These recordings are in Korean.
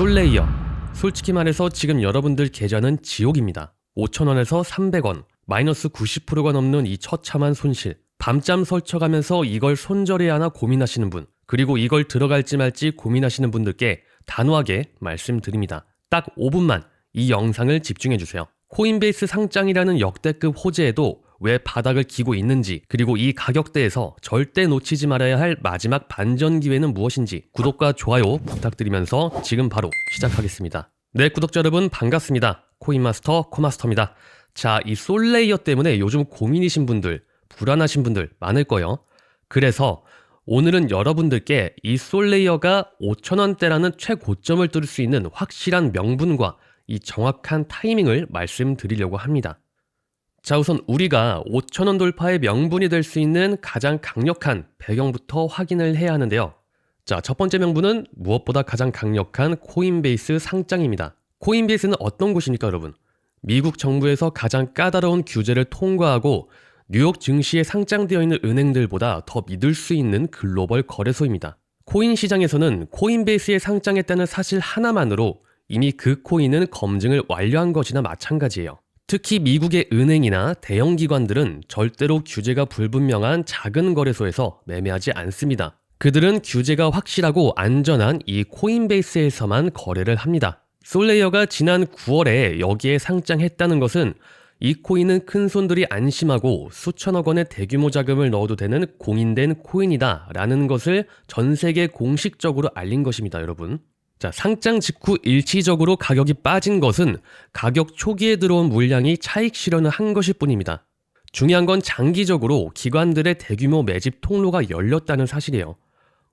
솔레이어. 솔직히 말해서 지금 여러분들 계좌는 지옥입니다. 5천원에서 300원, 마이너스 90%가 넘는 이 처참한 손실. 밤잠 설쳐가면서 이걸 손절해야 하나 고민하시는 분, 그리고 이걸 들어갈지 말지 고민하시는 분들께 단호하게 말씀드립니다. 딱 5분만 이 영상을 집중해주세요. 코인베이스 상장이라는 역대급 호재에도 왜 바닥을 기고 있는지, 그리고 이 가격대에서 절대 놓치지 말아야 할 마지막 반전 기회는 무엇인지 구독과 좋아요 부탁드리면서 지금 바로 시작하겠습니다. 네, 구독자 여러분 반갑습니다. 코인마스터 코마스터입니다. 자, 이 솔레이어 때문에 요즘 고민이신 분들, 불안하신 분들 많을 거예요. 그래서 오늘은 여러분들께 이 솔레이어가 5천원대라는 최고점을 뚫을 수 있는 확실한 명분과 이 정확한 타이밍을 말씀드리려고 합니다. 자, 우선 우리가 5천원 돌파의 명분이 될 수 있는 가장 강력한 배경부터 확인을 해야 하는데요. 자, 첫 번째 명분은 무엇보다 가장 강력한 코인베이스 상장입니다. 코인베이스는 어떤 곳입니까, 여러분? 미국 정부에서 가장 까다로운 규제를 통과하고 뉴욕 증시에 상장되어 있는 은행들보다 더 믿을 수 있는 글로벌 거래소입니다. 코인 시장에서는 코인베이스에 상장했다는 사실 하나만으로 이미 그 코인은 검증을 완료한 것이나 마찬가지예요. 특히 미국의 은행이나 대형 기관들은 절대로 규제가 불분명한 작은 거래소에서 매매하지 않습니다. 그들은 규제가 확실하고 안전한 이 코인베이스에서만 거래를 합니다. 솔레이어가 지난 9월에 여기에 상장했다는 것은 이 코인은 큰 손들이 안심하고 수천억 원의 대규모 자금을 넣어도 되는 공인된 코인이다 라는 것을 전 세계 공식적으로 알린 것입니다, 여러분. 자, 상장 직후 일시적으로 가격이 빠진 것은 가격 초기에 들어온 물량이 차익 실현을 한 것일 뿐입니다. 중요한 건 장기적으로 기관들의 대규모 매집 통로가 열렸다는 사실이에요.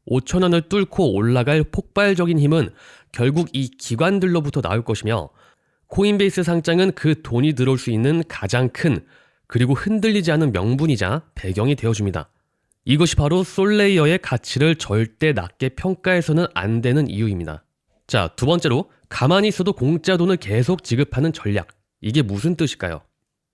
5천원을 뚫고 올라갈 폭발적인 힘은 결국 이 기관들로부터 나올 것이며 코인베이스 상장은 그 돈이 들어올 수 있는 가장 큰 그리고 흔들리지 않은 명분이자 배경이 되어줍니다. 이것이 바로 솔레이어의 가치를 절대 낮게 평가해서는 안 되는 이유입니다. 자, 두 번째로 가만히 있어도 공짜 돈을 계속 지급하는 전략. 이게 무슨 뜻일까요?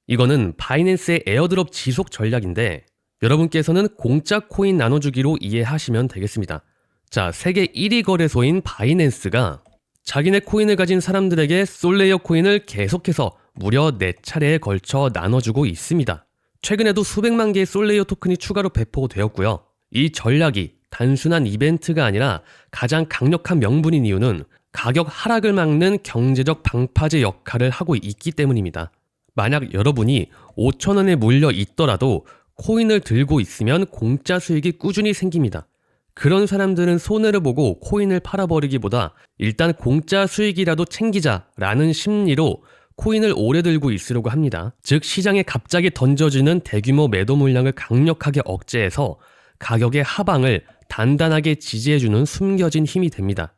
이거는 바이낸스의 에어드롭 지속 전략인데 여러분께서는 공짜 코인 나눠주기로 이해하시면 되겠습니다. 자, 세계 1위 거래소인 바이낸스가 자기네 코인을 가진 사람들에게 솔레이어 코인을 계속해서 무려 4차례에 걸쳐 나눠주고 있습니다. 최근에도 수백만 개의 솔레이어 토큰이 추가로 배포되었고요. 이 전략이 단순한 이벤트가 아니라 가장 강력한 명분인 이유는 가격 하락을 막는 경제적 방파제 역할을 하고 있기 때문입니다. 만약 여러분이 5천원에 몰려 있더라도 코인을 들고 있으면 공짜 수익이 꾸준히 생깁니다. 그런 사람들은 손해를 보고 코인을 팔아버리기보다 일단 공짜 수익이라도 챙기자라는 심리로 코인을 오래 들고 있으려고 합니다. 즉 시장에 갑자기 던져지는 대규모 매도 물량을 강력하게 억제해서 가격의 하방을 단단하게 지지해주는 숨겨진 힘이 됩니다.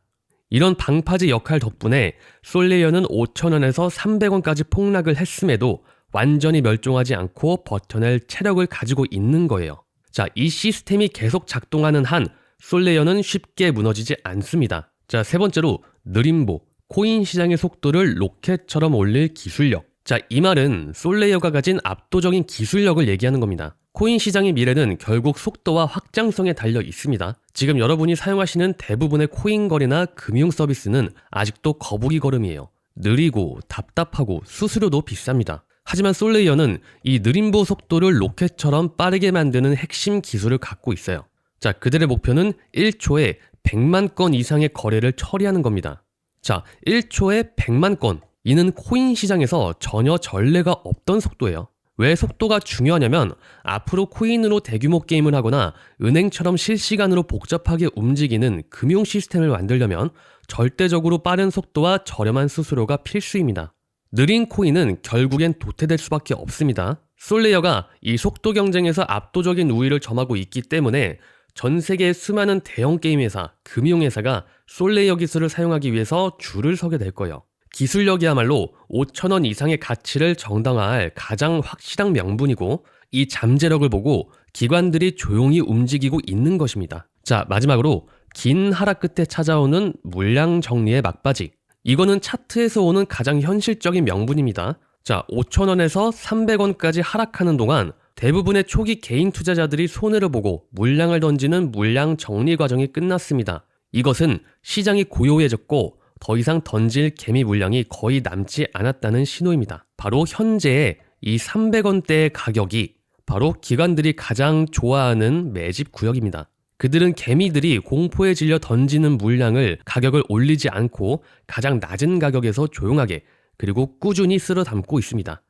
이런 방파제 역할 덕분에 솔레이어는 5천원에서 300원까지 폭락을 했음에도 완전히 멸종하지 않고 버텨낼 체력을 가지고 있는 거예요. 자, 이 시스템이 계속 작동하는 한 솔레이어는 쉽게 무너지지 않습니다. 자, 세 번째로 느림보, 코인 시장의 속도를 로켓처럼 올릴 기술력. 자, 이 말은 솔레이어가 가진 압도적인 기술력을 얘기하는 겁니다. 코인 시장의 미래는 결국 속도와 확장성에 달려 있습니다. 지금 여러분이 사용하시는 대부분의 코인 거래나 금융 서비스는 아직도 거북이 걸음이에요. 느리고 답답하고 수수료도 비쌉니다. 하지만 솔레이어는 이 느림보 속도를 로켓처럼 빠르게 만드는 핵심 기술을 갖고 있어요. 자, 그들의 목표는 1초에 100만 건 이상의 거래를 처리하는 겁니다. 자, 1초에 100만 건. 이는 코인 시장에서 전혀 전례가 없던 속도예요. 왜 속도가 중요하냐면 앞으로 코인으로 대규모 게임을 하거나 은행처럼 실시간으로 복잡하게 움직이는 금융 시스템을 만들려면 절대적으로 빠른 속도와 저렴한 수수료가 필수입니다. 느린 코인은 결국엔 도태될 수밖에 없습니다. 솔레이어가 이 속도 경쟁에서 압도적인 우위를 점하고 있기 때문에 전 세계의 수많은 대형 게임 회사, 금융 회사가 솔레이어 기술을 사용하기 위해서 줄을 서게 될 거예요. 기술력이야말로 5천원 이상의 가치를 정당화할 가장 확실한 명분이고 이 잠재력을 보고 기관들이 조용히 움직이고 있는 것입니다. 자, 마지막으로 긴 하락 끝에 찾아오는 물량 정리의 막바지. 이거는 차트에서 오는 가장 현실적인 명분입니다. 자, 5천원에서 300원까지 하락하는 동안 대부분의 초기 개인 투자자들이 손해를 보고 물량을 던지는 물량 정리 과정이 끝났습니다. 이것은 시장이 고요해졌고 더 이상 던질 개미 물량이 거의 남지 않았다는 신호입니다. 바로 현재의 이 300원대의 가격이 바로 기관들이 가장 좋아하는 매집 구역입니다. 그들은 개미들이 공포에 질려 던지는 물량을 가격을 올리지 않고 가장 낮은 가격에서 조용하게 그리고 꾸준히 쓸어 담고 있습니다.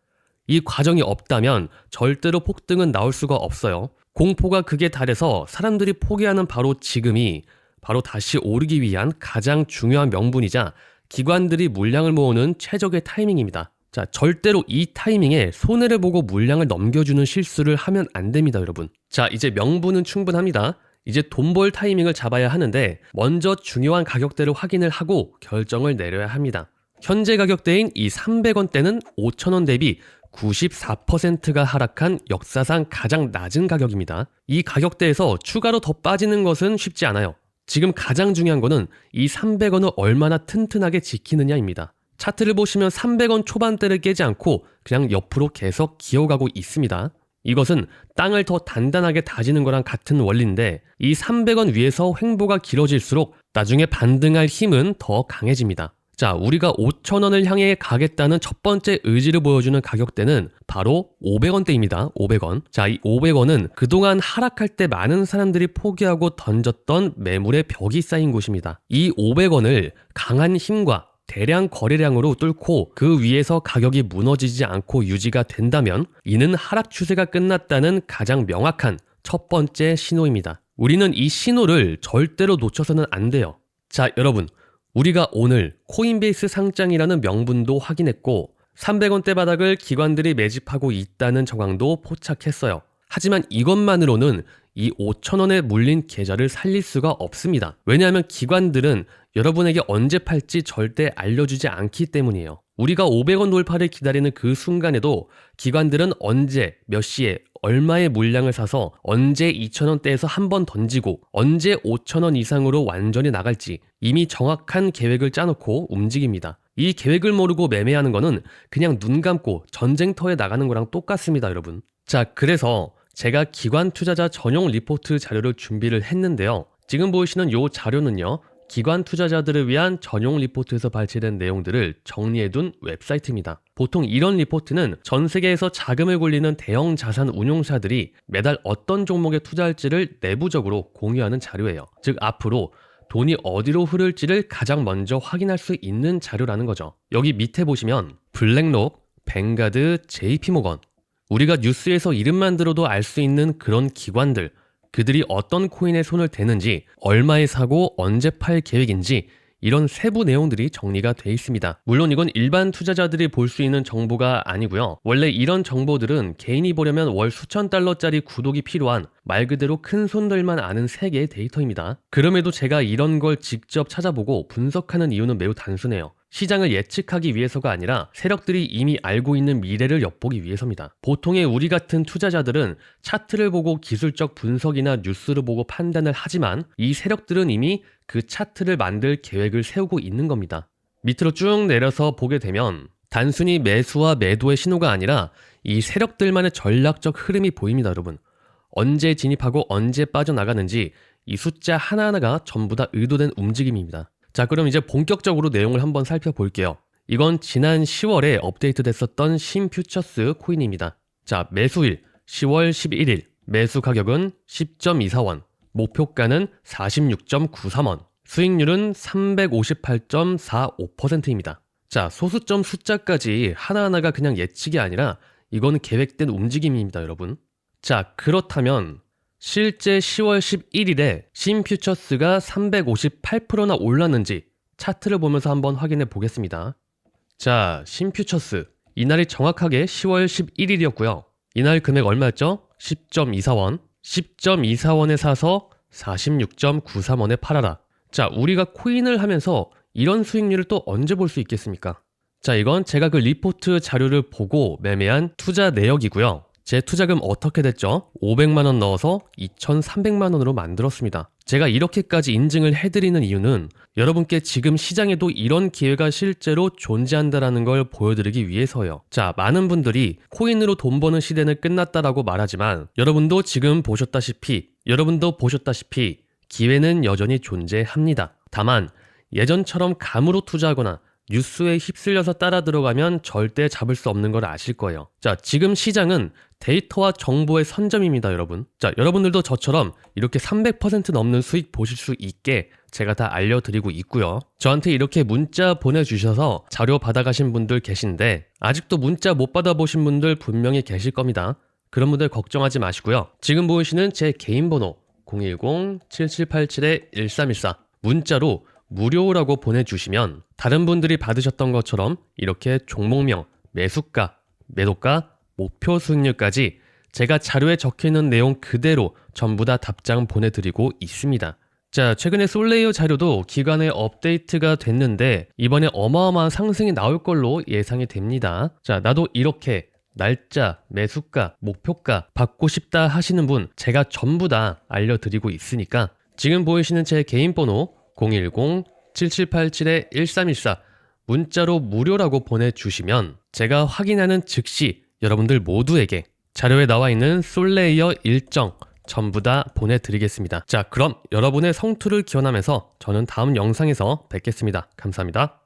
이 과정이 없다면 절대로 폭등은 나올 수가 없어요. 공포가 극에 달해서 사람들이 포기하는 바로 지금이 바로 다시 오르기 위한 가장 중요한 명분이자 기관들이 물량을 모으는 최적의 타이밍입니다. 자, 절대로 이 타이밍에 손해를 보고 물량을 넘겨주는 실수를 하면 안 됩니다, 여러분. 자, 이제 명분은 충분합니다. 이제 돈 벌 타이밍을 잡아야 하는데 먼저 중요한 가격대를 확인을 하고 결정을 내려야 합니다. 현재 가격대인 이 300원대는 5,000원 대비 94%가 하락한 역사상 가장 낮은 가격입니다. 이 가격대에서 추가로 더 빠지는 것은 쉽지 않아요. 지금 가장 중요한 거는 이 300원을 얼마나 튼튼하게 지키느냐입니다. 차트를 보시면 300원 초반대를 깨지 않고 그냥 옆으로 계속 기어가고 있습니다. 이것은 땅을 더 단단하게 다지는 거랑 같은 원리인데 이 300원 위에서 횡보가 길어질수록 나중에 반등할 힘은 더 강해집니다. 자, 우리가 5천원을 향해 가겠다는 첫 번째 의지를 보여주는 가격대는 바로 500원대입니다. 500원. 자, 이 500원은 그동안 하락할 때 많은 사람들이 포기하고 던졌던 매물의 벽이 쌓인 곳입니다. 이 500원을 강한 힘과 대량 거래량으로 뚫고 그 위에서 가격이 무너지지 않고 유지가 된다면 이는 하락 추세가 끝났다는 가장 명확한 첫 번째 신호입니다. 우리는 이 신호를 절대로 놓쳐서는 안 돼요. 자, 여러분. 우리가 오늘 코인베이스 상장이라는 명분도 확인했고 300원대 바닥을 기관들이 매집하고 있다는 정황도 포착했어요. 하지만 이것만으로는 이 5천원에 물린 계좌를 살릴 수가 없습니다. 왜냐하면 기관들은 여러분에게 언제 팔지 절대 알려주지 않기 때문이에요. 우리가 500원 돌파를 기다리는 그 순간에도 기관들은 언제, 몇 시에, 얼마의 물량을 사서 언제 2,000원대에서 한 번 던지고 언제 5,000원 이상으로 완전히 나갈지 이미 정확한 계획을 짜놓고 움직입니다. 이 계획을 모르고 매매하는 거는 그냥 눈 감고 전쟁터에 나가는 거랑 똑같습니다, 여러분. 자, 그래서 제가 기관 투자자 전용 리포트 자료를 준비를 했는데요. 지금 보이시는 이 자료는요. 기관 투자자들을 위한 전용 리포트에서 발췌된 내용들을 정리해둔 웹사이트입니다. 보통 이런 리포트는 전 세계에서 자금을 굴리는 대형 자산 운용사들이 매달 어떤 종목에 투자할지를 내부적으로 공유하는 자료예요. 즉, 앞으로 돈이 어디로 흐를지를 가장 먼저 확인할 수 있는 자료라는 거죠. 여기 밑에 보시면 블랙록, 뱅가드, JP모건 우리가 뉴스에서 이름만 들어도 알 수 있는 그런 기관들 그들이 어떤 코인에 손을 대는지, 얼마에 사고 언제 팔 계획인지 이런 세부 내용들이 정리가 돼 있습니다. 물론 이건 일반 투자자들이 볼 수 있는 정보가 아니고요. 원래 이런 정보들은 개인이 보려면 월 수천 달러짜리 구독이 필요한 말 그대로 큰 손들만 아는 세계의 데이터입니다. 그럼에도 제가 이런 걸 직접 찾아보고 분석하는 이유는 매우 단순해요. 시장을 예측하기 위해서가 아니라 세력들이 이미 알고 있는 미래를 엿보기 위해서입니다. 보통의 우리 같은 투자자들은 차트를 보고 기술적 분석이나 뉴스를 보고 판단을 하지만 이 세력들은 이미 그 차트를 만들 계획을 세우고 있는 겁니다. 밑으로 쭉 내려서 보게 되면 단순히 매수와 매도의 신호가 아니라 이 세력들만의 전략적 흐름이 보입니다, 여러분. 언제 진입하고 언제 빠져나가는지 이 숫자 하나하나가 전부 다 의도된 움직임입니다. 자, 그럼 이제 본격적으로 내용을 한번 살펴볼게요. 이건 지난 10월에 업데이트 됐었던 신퓨처스 코인입니다. 자, 매수일 10월 11일, 매수 가격은 10.24원, 목표가는 46.93원, 수익률은 358.45%입니다. 자, 소수점 숫자까지 하나하나가 그냥 예측이 아니라 이건 계획된 움직임입니다, 여러분. 자, 그렇다면 실제 10월 11일에 신퓨처스가 358%나 올랐는지 차트를 보면서 한번 확인해 보겠습니다. 자, 신퓨처스. 이날이 정확하게 10월 11일이었고요. 이날 금액 얼마였죠? 10.24원. 10.24원에 사서 46.93원에 팔아라. 자, 우리가 코인을 하면서 이런 수익률을 또 언제 볼 수 있겠습니까? 자, 이건 제가 그 리포트 자료를 보고 매매한 투자 내역이고요. 제 투자금 어떻게 됐죠? 500만원 넣어서 2,300만원으로 만들었습니다. 제가 이렇게까지 인증을 해드리는 이유는 여러분께 지금 시장에도 이런 기회가 실제로 존재한다라는 걸 보여드리기 위해서요. 자, 많은 분들이 코인으로 돈 버는 시대는 끝났다라고 말하지만 여러분도 지금 보셨다시피, 여러분도 보셨다시피 기회는 여전히 존재합니다. 다만 예전처럼 감으로 투자하거나 뉴스에 휩쓸려서 따라 들어가면 절대 잡을 수 없는 걸 아실 거예요. 자, 지금 시장은 데이터와 정보의 선점입니다, 여러분. 자, 여러분들도 저처럼 이렇게 300% 넘는 수익 보실 수 있게 제가 다 알려드리고 있고요. 저한테 이렇게 문자 보내주셔서 자료 받아가신 분들 계신데 아직도 문자 못 받아보신 분들 분명히 계실 겁니다. 그런 분들 걱정하지 마시고요. 지금 보이시는 제 개인 번호 010-7787-1314 문자로 무료라고 보내주시면 다른 분들이 받으셨던 것처럼 이렇게 종목명, 매수가, 매도가, 목표 수익률까지 제가 자료에 적혀 있는 내용 그대로 전부 다 답장 보내드리고 있습니다. 자, 최근에 솔레이어 자료도 기간에 업데이트가 됐는데 이번에 어마어마한 상승이 나올 걸로 예상이 됩니다. 자, 나도 이렇게 날짜, 매수가, 목표가 받고 싶다 하시는 분 제가 전부 다 알려드리고 있으니까 지금 보이시는 제 개인 번호 010-7787-1314 문자로 무료라고 보내주시면 제가 확인하는 즉시 여러분들 모두에게 자료에 나와 있는 솔레이어 일정 전부 다 보내드리겠습니다. 자, 그럼 여러분의 성투를 기원하면서 저는 다음 영상에서 뵙겠습니다. 감사합니다.